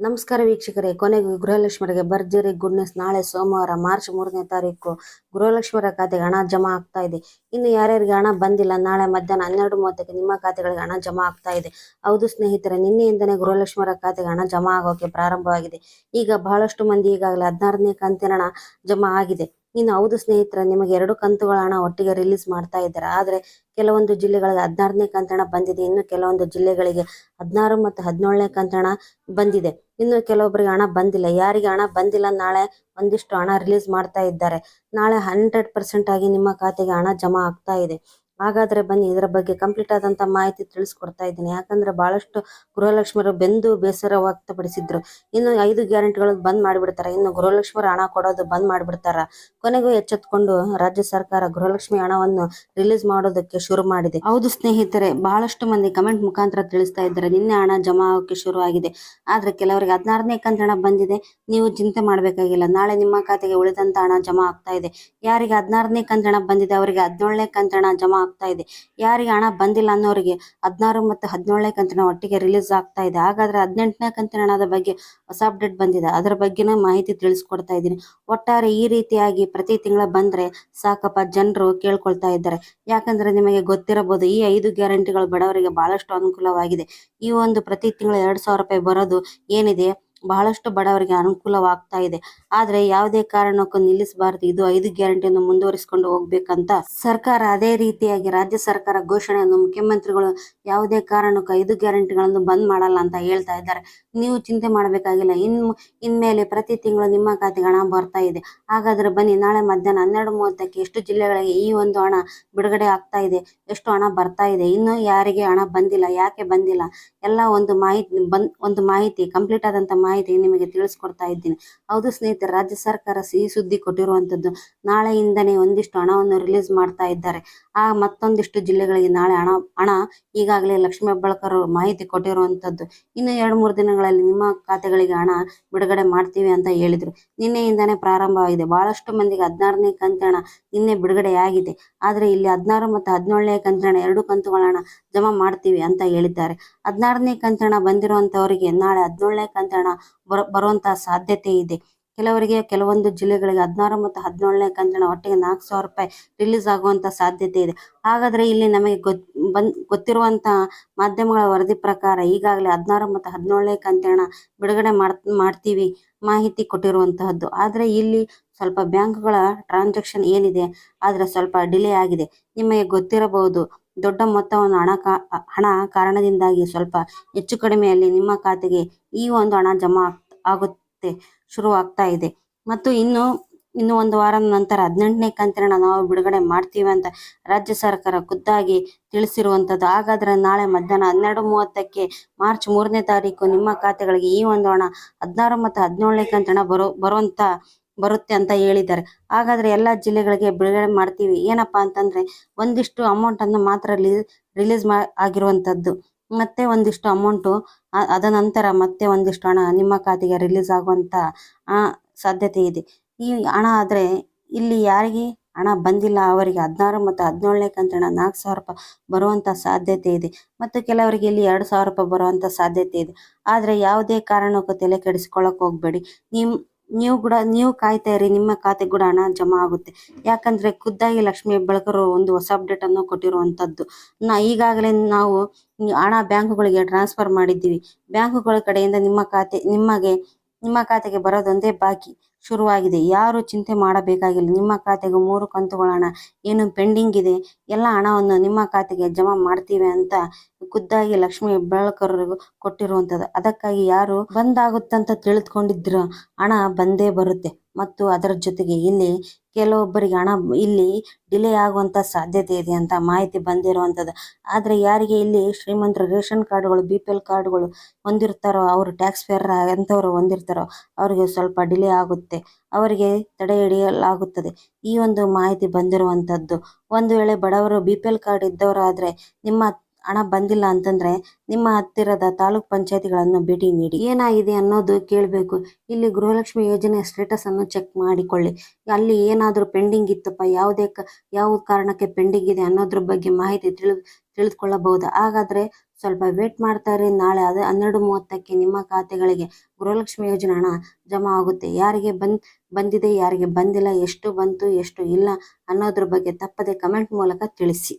ನಮಸ್ಕಾರ ವೀಕ್ಷಕರೇ, ಕೊನೆಗೆ ಗೃಹಲಕ್ಷ್ಮರಿಗೆ ಭರ್ಜರಿ ಗುಡ್ನೆಸ್. ನಾಳೆ ಸೋಮವಾರ ಮಾರ್ಚ್ ಮೂರನೇ ತಾರೀಕು ಗೃಹಲಕ್ಷ್ಮರ ಖಾತೆಗೆ ಹಣ ಜಮಾ ಆಗ್ತಾ ಇದೆ. ಇನ್ನು ಯಾರ್ಯಾರಿಗೆ ಹಣ ಬಂದಿಲ್ಲ, ನಾಳೆ ಮಧ್ಯಾಹ್ನ ಹನ್ನೆರಡು ಮೂವತ್ತಕ್ಕೆ ನಿಮ್ಮ ಖಾತೆಗಳಿಗೆ ಹಣ ಜಮಾ ಆಗ್ತಾ ಇದೆ. ಹೌದು ಸ್ನೇಹಿತರೆ, ನಿನ್ನೆಯಿಂದನೇ ಗೃಹಲಕ್ಷ್ಮರ ಖಾತೆಗೆ ಹಣ ಜಮಾ ಆಗೋಕೆ ಪ್ರಾರಂಭವಾಗಿದೆ. ಈಗ ಬಹಳಷ್ಟು ಮಂದಿ ಈಗಾಗಲೇ ಹದಿನಾರನೇ ಕಂತಿನ ಹಣ ಜಮಾ ಆಗಿದೆ. ಇನ್ನು ಹೌದು ಸ್ನೇಹಿತರೆ, ನಿಮಗೆ ಎರಡು ಕಂತುಗಳ ಹಣ ಒಟ್ಟಿಗೆ ರಿಲೀಸ್ ಮಾಡ್ತಾ ಇದ್ದಾರೆ? ಆದರೆ ಕೆಲವೊಂದು ಜಿಲ್ಲೆಗಳಿಗೆ ಹದಿನಾರನೇ ಕಂತಣ ಬಂದಿದೆ. ಇನ್ನು ಕೆಲವೊಂದು ಜಿಲ್ಲೆಗಳಿಗೆ ಹದಿನಾರು ಮತ್ತು ಹದಿನೇಳನೇ ಕಂತಣ ಬಂದಿದೆ. ಇನ್ನು ಕೆಲವೊಬ್ಬರಿಗೆ ಹಣ ಬಂದಿಲ್ಲ. ಯಾರಿಗೆ ಹಣ ಬಂದಿಲ್ಲ? ನಾಳೆ ಒಂದಿಷ್ಟು ಹಣ ರಿಲೀಸ್ ಮಾಡ್ತಾ ಇದ್ದಾರೆ. ನಾಳೆ ಹಂಡ್ರೆಡ್ ಪರ್ಸೆಂಟ್ ಆಗಿ ನಿಮ್ಮ ಖಾತೆಗೆ ಹಣ ಜಮಾ ಆಗ್ತಾ ಇದೆ. ಹಾಗಾದ್ರೆ ಬನ್ನಿ, ಇದರ ಬಗ್ಗೆ ಕಂಪ್ಲೀಟ್ ಆದಂತ ಮಾಹಿತಿ ತಿಳಿಸ್ಕೊಡ್ತಾ ಇದ್ದೀನಿ. ಯಾಕಂದ್ರೆ ಬಹಳಷ್ಟು ಗೃಹಲಕ್ಷ್ಮರು ಬೆಂದು ಬೇಸರ ವ್ಯಕ್ತಪಡಿಸಿದ್ರು ಇನ್ನು ಐದು ಗ್ಯಾರಂಟಿಗಳು ಬಂದ್ ಮಾಡಿಬಿಡ್ತಾರೆ. ಇನ್ನು ಗೃಹಲಕ್ಷ್ಮರ ಹಣ ಕೊಡೋದು ಬಂದ್ ಮಾಡಿಬಿಡ್ತಾರ. ಕೊನೆಗೂ ಎಚ್ಚೆತ್ಕೊಂಡು ರಾಜ್ಯ ಸರ್ಕಾರ ಗೃಹಲಕ್ಷ್ಮಿ ಹಣವನ್ನು ರಿಲೀಸ್ ಮಾಡೋದಕ್ಕೆ ಶುರು ಮಾಡಿದೆ. ಹೌದು ಸ್ನೇಹಿತರೆ, ಬಹಳಷ್ಟು ಮಂದಿ ಕಮೆಂಟ್ ಮುಖಾಂತರ ತಿಳಿಸ್ತಾ ಇದ್ದಾರೆ. ನಿನ್ನೆ ಹಣ ಜಮಾ ಆಗೋಕೆ ಶುರು ಆಗಿದೆ. ಆದ್ರೆ ಕೆಲವರಿಗೆ ಹದಿನಾರನೇ ಕಂತ ಹಣ ಬಂದಿದೆ. ನೀವು ಚಿಂತೆ ಮಾಡಬೇಕಾಗಿಲ್ಲ. ನಾಳೆ ನಿಮ್ಮ ಖಾತೆಗೆ ಉಳಿದಂತ ಹಣ ಜಮಾ ಆಗ್ತಾ ಇದೆ. ಯಾರಿಗೆ ಹದಿನಾರನೇ ಕಂತ ಹಣ ಬಂದಿದೆ, ಅವರಿಗೆ ಹದಿನೇಳನೇ ಕಂತ ಹಣ ಜಮಾ ಆಗ್ತಾ ಇದೆ. ಯಾರಿಗೆ ಹಣ ಬಂದಿಲ್ಲ ಅನ್ನೋರಿಗೆ ಹದಿನಾರು ಮತ್ತು ಹದಿನೇಳನೇ ಕಂತಿನ ಒಟ್ಟಿಗೆ ರಿಲೀಸ್ ಆಗ್ತಾ ಇದೆ. ಹಾಗಾದ್ರೆ ಹದಿನೆಂಟನೇ ಕಂತಿನ ಹಣದ ಬಗ್ಗೆ ಹೊಸ ಅಪ್ಡೇಟ್ ಬಂದಿದೆ. ಅದರ ಬಗ್ಗೆನೂ ಮಾಹಿತಿ ತಿಳಿಸ್ಕೊಡ್ತಾ ಇದ್ದೀನಿ. ಒಟ್ಟಾರೆ ಈ ರೀತಿಯಾಗಿ ಪ್ರತಿ ತಿಂಗಳ ಬಂದ್ರೆ ಸಾಕಪ್ಪ ಜನರು ಕೇಳ್ಕೊಳ್ತಾ ಇದ್ದಾರೆ. ಯಾಕಂದ್ರೆ ನಿಮಗೆ ಗೊತ್ತಿರಬಹುದು ಈ ಐದು ಗ್ಯಾರಂಟಿಗಳು ಬಡವರಿಗೆ ಬಹಳಷ್ಟು ಅನುಕೂಲವಾಗಿದೆ. ಈ ಒಂದು ಪ್ರತಿ ತಿಂಗಳ ಎರಡು ರೂಪಾಯಿ ಬರೋದು ಏನಿದೆ? ಬಹಳಷ್ಟು ಬಡವರಿಗೆ ಅನುಕೂಲವಾಗ್ತಾ ಇದೆ. ಆದ್ರೆ ಯಾವುದೇ ಕಾರಣಕ್ಕೂ ನಿಲ್ಲಿಸಬಾರದು. ಇದು ಐದು ಗ್ಯಾರಂಟಿಯನ್ನು ಮುಂದುವರಿಸಿಕೊಂಡು ಹೋಗ್ಬೇಕಂತ ಸರ್ಕಾರ, ಅದೇ ರೀತಿಯಾಗಿ ರಾಜ್ಯ ಸರ್ಕಾರ ಘೋಷಣೆಯನ್ನು ಮುಖ್ಯಮಂತ್ರಿಗಳು ಯಾವುದೇ ಕಾರಣಕ್ಕೂ ಐದು ಗ್ಯಾರಂಟಿಗಳನ್ನು ಬಂದ್ ಮಾಡಲ್ಲ ಅಂತ ಹೇಳ್ತಾ ಇದ್ದಾರೆ. ನೀವು ಚಿಂತೆ ಮಾಡಬೇಕಾಗಿಲ್ಲ. ಇನ್ ಇನ್ಮೇಲೆ ಪ್ರತಿ ತಿಂಗಳು ನಿಮ್ಮ ಖಾತೆಗೆ ಹಣ ಬರ್ತಾ ಇದೆ. ಹಾಗಾದ್ರೆ ಬನ್ನಿ, ನಾಳೆ ಮಧ್ಯಾಹ್ನ ಹನ್ನೆರಡು ಮೂವತ್ತಕ್ಕೆ ಎಷ್ಟು ಜಿಲ್ಲೆಗಳಿಗೆ ಈ ಒಂದು ಹಣ ಬಿಡುಗಡೆ ಆಗ್ತಾ ಇದೆ? ಎಷ್ಟು ಹಣ ಬರ್ತಾ ಇದೆ? ಇನ್ನು ಯಾರಿಗೆ ಹಣ ಬಂದಿಲ್ಲ, ಯಾಕೆ ಬಂದಿಲ್ಲ? ಎಲ್ಲ ಒಂದು ಮಾಹಿತಿ, ಬಂದ್, ಒಂದು ಮಾಹಿತಿ, ಕಂಪ್ಲೀಟ್ ಆದಂತ ಮಾಹಿತಿ ನಿಮಗೆ ತಿಳಿಸ್ಕೊಡ್ತಾ ಇದ್ದೀನಿ. ಹೌದು ಸ್ನೇಹಿತರೆ, ರಾಜ್ಯ ಸರ್ಕಾರ ಸಿಹಿ ಸುದ್ದಿ ಕೊಟ್ಟಿರುವಂತದ್ದು, ನಾಳೆಯಿಂದನೇ ಒಂದಿಷ್ಟು ಹಣವನ್ನು ರಿಲೀಸ್ ಮಾಡ್ತಾ ಇದ್ದಾರೆ. ಆ ಮತ್ತೊಂದಿಷ್ಟು ಜಿಲ್ಲೆಗಳಿಗೆ ನಾಳೆ ಹಣ ಹಣ ಈಗಾಗಲೇ ಲಕ್ಷ್ಮಿ ಹೆಬ್ಬಾಳ್ಕರ್ ಮಾಹಿತಿ ಕೊಟ್ಟಿರುವಂತದ್ದು ಇನ್ನು ಎರಡು ಮೂರು ದಿನಗಳಲ್ಲಿ ನಿಮ್ಮ ಖಾತೆಗಳಿಗೆ ಹಣ ಬಿಡುಗಡೆ ಮಾಡ್ತೀವಿ ಅಂತ ಹೇಳಿದ್ರು. ನಿನ್ನೆಯಿಂದಾನೇ ಪ್ರಾರಂಭವಾಗಿದೆ. ಬಹಳಷ್ಟು ಮಂದಿಗೆ ಹದಿನಾರನೇ ಕಂತಿನ ಹಣ ನಿನ್ನೆ ಬಿಡುಗಡೆ ಆಗಿದೆ ಆದ್ರೆ ಇಲ್ಲಿ ಹದಿನಾರು ಮತ್ತು ಹದಿನೇಳನೇ ಕಂತಿನ ಎರಡು ಕಂತುಗಳ ಹಣ ಜಮಾ ಮಾಡ್ತೀವಿ ಅಂತ ಹೇಳಿದ್ದಾರೆ. ಹದಿನಾರನೇ ಕಂತಿನ ಹಣ ಬಂದಿರುವಂತವರಿಗೆ ನಾಳೆ ಹದಿನೇಳನೇ ಕಂತಿನ ಬರ ಸಾಧ್ಯತೆ ಇದೆ. ಕೆಲವರಿಗೆ, ಕೆಲವೊಂದು ಜಿಲ್ಲೆಗಳಿಗೆ ಹದಿನಾರು ಮತ್ತು ಹದಿನೇಳನೇ ಕಂತಿನ ಒಟ್ಟಿಗೆ ನಾಲ್ಕು ಸಾವಿರ ರೂಪಾಯಿ ರಿಲೀಸ್ ಆಗುವಂತ ಸಾಧ್ಯತೆ ಇದೆ. ಹಾಗಾದ್ರೆ ಇಲ್ಲಿ ನಮಗೆ ಗೊತ್ ಬಂದ್ ಗೊತ್ತಿರುವಂತಹ ಮಾಧ್ಯಮಗಳ ವರದಿ ಪ್ರಕಾರ ಈಗಾಗಲೇ ಹದಿನಾರು ಮತ್ತು ಹದಿನೇಳನೇ ಕಂತೇಣ ಬಿಡುಗಡೆ ಮಾಡ್, ಮಾಡ್ತೀವಿ ಮಾಹಿತಿ ಕೊಟ್ಟಿರುವಂತಹದ್ದು. ಆದ್ರೆ ಇಲ್ಲಿ ಸ್ವಲ್ಪ ಬ್ಯಾಂಕ್ಗಳ ಟ್ರಾನ್ಸಾಕ್ಷನ್ ಏನಿದೆ, ಆದ್ರೆ ಸ್ವಲ್ಪ ಡಿಲೇ ಆಗಿದೆ. ನಿಮಗೆ ಗೊತ್ತಿರಬಹುದು, ದೊಡ್ಡ ಮೊತ್ತವನ್ನು ಹಣ ಹಣ ಕಾರಣದಿಂದಾಗಿ ಸ್ವಲ್ಪ ಹೆಚ್ಚು ಕಡಿಮೆಯಲ್ಲಿ ನಿಮ್ಮ ಖಾತೆಗೆ ಈ ಒಂದು ಹಣ ಜಮಾ ಆಗುತ್ತೆ ಶುರು ಆಗ್ತಾ ಇದೆ. ಮತ್ತು ಇನ್ನು ಇನ್ನು ಒಂದು ವಾರದ ನಂತರ ಹದಿನೆಂಟನೇ ಕಂತಿನ ನಾವು ಬಿಡುಗಡೆ ಮಾಡ್ತೀವಿ ಅಂತ ರಾಜ್ಯ ಸರ್ಕಾರ ಖುದ್ದಾಗಿ ತಿಳಿಸಿರುವಂತದ್ದು. ಹಾಗಾದ್ರೆ ನಾಳೆ ಮಧ್ಯಾಹ್ನ ಹನ್ನೆರಡು ಮೂವತ್ತಕ್ಕೆ ಮಾರ್ಚ್ ಮೂರನೇ ತಾರೀಕು ನಿಮ್ಮ ಖಾತೆಗಳಿಗೆ ಈ ಒಂದು ಹಣ ಹದಿನಾರು ಮತ್ತು ಹದಿನೇಳನೇ ಕಂತಿನ ಬರೋ ಬರುತ್ತೆ ಅಂತ ಹೇಳಿದ್ದಾರೆ. ಹಾಗಾದ್ರೆ ಎಲ್ಲಾ ಜಿಲ್ಲೆಗಳಿಗೆ ಬಿಡುಗಡೆ ಮಾಡ್ತೀವಿ. ಏನಪ್ಪಾ ಅಂತಂದ್ರೆ ಒಂದಿಷ್ಟು ಅಮೌಂಟ್ ಅನ್ನು ಮಾತ್ರ ರಿಲೀಸ್ ಆಗಿರುವಂತದ್ದು. ಮತ್ತೆ ಒಂದಿಷ್ಟು ಅಮೌಂಟು ಅದ ನಂತರ ಮತ್ತೆ ಒಂದಿಷ್ಟು ಹಣ ನಿಮ್ಮ ಖಾತೆಗೆ ರಿಲೀಸ್ ಆಗುವಂತ ಸಾಧ್ಯತೆ ಇದೆ. ಈ ಹಣ ಆದ್ರೆ ಇಲ್ಲಿ ಯಾರಿಗೆ ಹಣ ಬಂದಿಲ್ಲ, ಅವರಿಗೆ ಹದಿನಾರು ಮತ್ತು ಹದಿನೇಳನೇ ಕಂತಣ ನಾಲ್ಕು ಸಾವಿರ ರೂಪಾಯಿ ಬರುವಂತ ಸಾಧ್ಯತೆ ಇದೆ ಮತ್ತು ಕೆಲವರಿಗೆ ಇಲ್ಲಿ ಎರಡು ಸಾವಿರ ರೂಪಾಯಿ ಬರುವಂತ ಸಾಧ್ಯತೆ ಇದೆ. ಆದ್ರೆ ಯಾವುದೇ ಕಾರಣಕ್ಕೂ ತಲೆ ಕೆಡಿಸ್ಕೊಳಕ್ ಹೋಗ್ಬೇಡಿ. ನಿಮ್, ನೀವು ಕೂಡ, ನೀವು ಕಾಯ್ತಾ ಇರಿ, ನಿಮ್ಮ ಖಾತೆಗೆ ಕೂಡ ಹಣ ಜಮಾ ಆಗುತ್ತೆ. ಯಾಕಂದ್ರೆ ಖುದ್ದಾಗಿ ಲಕ್ಷ್ಮೀ ಬೆಳಕರು ಒಂದು ಹೊಸ ಅಪ್ಡೇಟ್ ಅನ್ನು ಕೊಟ್ಟಿರುವಂತದ್ದು. ನಾ ಈಗಾಗಲೇ ನಾವು ಹಣ ಬ್ಯಾಂಕುಗಳಿಗೆ ಟ್ರಾನ್ಸ್ಫರ್ ಮಾಡಿದ್ದೀವಿ. ಬ್ಯಾಂಕುಗಳ ಕಡೆಯಿಂದ ನಿಮ್ಮ ಖಾತೆ, ನಿಮಗೆ ನಿಮ್ಮ ಖಾತೆಗೆ ಬರೋದೊಂದೇ ಬಾಕಿ ಶುರುವಾಗಿದೆ. ಯಾರು ಚಿಂತೆ ಮಾಡಬೇಕಾಗಿಲ್ಲ. ನಿಮ್ಮ ಖಾತೆಗೆ ಮೂರು ಕಂತುಗಳ ಹಣ ಏನು ಪೆಂಡಿಂಗ್ ಇದೆ. ಎಲ್ಲ ಹಣವನ್ನು ನಿಮ್ಮ ಖಾತೆಗೆ ಜಮಾ ಮಾಡ್ತೀವಿ ಅಂತ ಖುದ್ದಾಗಿ ಲಕ್ಷ್ಮಿ ಹೆಬ್ಬಾಳ್ಕರ್ ಕೊಟ್ಟಿರುವಂಥದ್ದು. ಅದಕ್ಕಾಗಿ ಯಾರು ಬಂದಾಗುತ್ತಂತ ತಿಳಿದುಕೊಂಡಿದ್ರ ಹಣ ಬಂದೇ ಬರುತ್ತೆ. ಮತ್ತು ಅದರ ಜೊತೆಗೆ ಇಲ್ಲಿ ಕೆಲವೊಬ್ಬರಿಗೆ ಹಣ ಇಲ್ಲಿ ಡಿಲೇ ಆಗುವಂತ ಸಾಧ್ಯತೆ ಇದೆ ಅಂತ ಮಾಹಿತಿ ಬಂದಿರುವಂತದ್ದು. ಆದ್ರೆ ಯಾರಿಗೆ ಇಲ್ಲಿ ಶ್ರೀಮಂತರ ರೇಷನ್ ಕಾರ್ಡ್ಗಳು ಬಿ ಪಿ ಎಲ್ ಕಾರ್ಡ್ಗಳು ಹೊಂದಿರ್ತಾರೋ, ಅವರು ಟ್ಯಾಕ್ಸ್ ಪೇರ್ ಎಂಥವ್ರು ಹೊಂದಿರ್ತಾರೋ, ಅವರಿಗೆ ಸ್ವಲ್ಪ ಡಿಲೇ ಆಗುತ್ತೆ. ಅವರಿಗೆ ತಡೆ ಹಿಡಿಯಲಾಗುತ್ತದೆ. ಈ ಒಂದು ಮಾಹಿತಿ ಬಂದಿರುವಂತದ್ದು. ಒಂದು ವೇಳೆ ಬಡವರು ಬಿ ಪಿ ಎಲ್ ಕಾರ್ಡ್ ಇದ್ದವರಾದ್ರೆ ನಿಮ್ಮ ಹಣ ಬಂದಿಲ್ಲ ಅಂತಂದ್ರೆ ನಿಮ್ಮ ಹತ್ತಿರದ ತಾಲೂಕ್ ಪಂಚಾಯತಿಗಳನ್ನು ಭೇಟಿ ನೀಡಿ. ಏನಾಗಿದೆ ಅನ್ನೋದು ಕೇಳಬೇಕು. ಇಲ್ಲಿ ಗೃಹಲಕ್ಷ್ಮಿ ಯೋಜನೆ ಸ್ಟೇಟಸ್ ಅನ್ನು ಚೆಕ್ ಮಾಡಿಕೊಳ್ಳಿ. ಅಲ್ಲಿ ಏನಾದರೂ ಪೆಂಡಿಂಗ್ ಇತ್ತಪ್ಪ? ಯಾವುದೇ ಯಾವ ಕಾರಣಕ್ಕೆ ಪೆಂಡಿಂಗ್ ಇದೆ ಅನ್ನೋದ್ರ ಬಗ್ಗೆ ಮಾಹಿತಿ ತಿಳಿದು, ತಿಳಿದುಕೊಳ್ಳಬಹುದು. ಹಾಗಾದ್ರೆ ಸ್ವಲ್ಪ ವೇಟ್ ಮಾಡ್ತಾರೆ. ನಾಳೆ ಅದೇ ಹನ್ನೆರಡು ಮೂವತ್ತಕ್ಕೆ ನಿಮ್ಮ ಖಾತೆಗಳಿಗೆ ಗೃಹಲಕ್ಷ್ಮಿ ಯೋಜನೆ ಹಣ ಜಮಾ ಆಗುತ್ತೆ. ಯಾರಿಗೆ ಬಂದ್, ಬಂದಿದೆ, ಯಾರಿಗೆ ಬಂದಿಲ್ಲ, ಎಷ್ಟು ಬಂತು, ಎಷ್ಟು ಇಲ್ಲ ಅನ್ನೋದ್ರ ಬಗ್ಗೆ ತಪ್ಪದೆ ಕಮೆಂಟ್ ಮೂಲಕ ತಿಳಿಸಿ.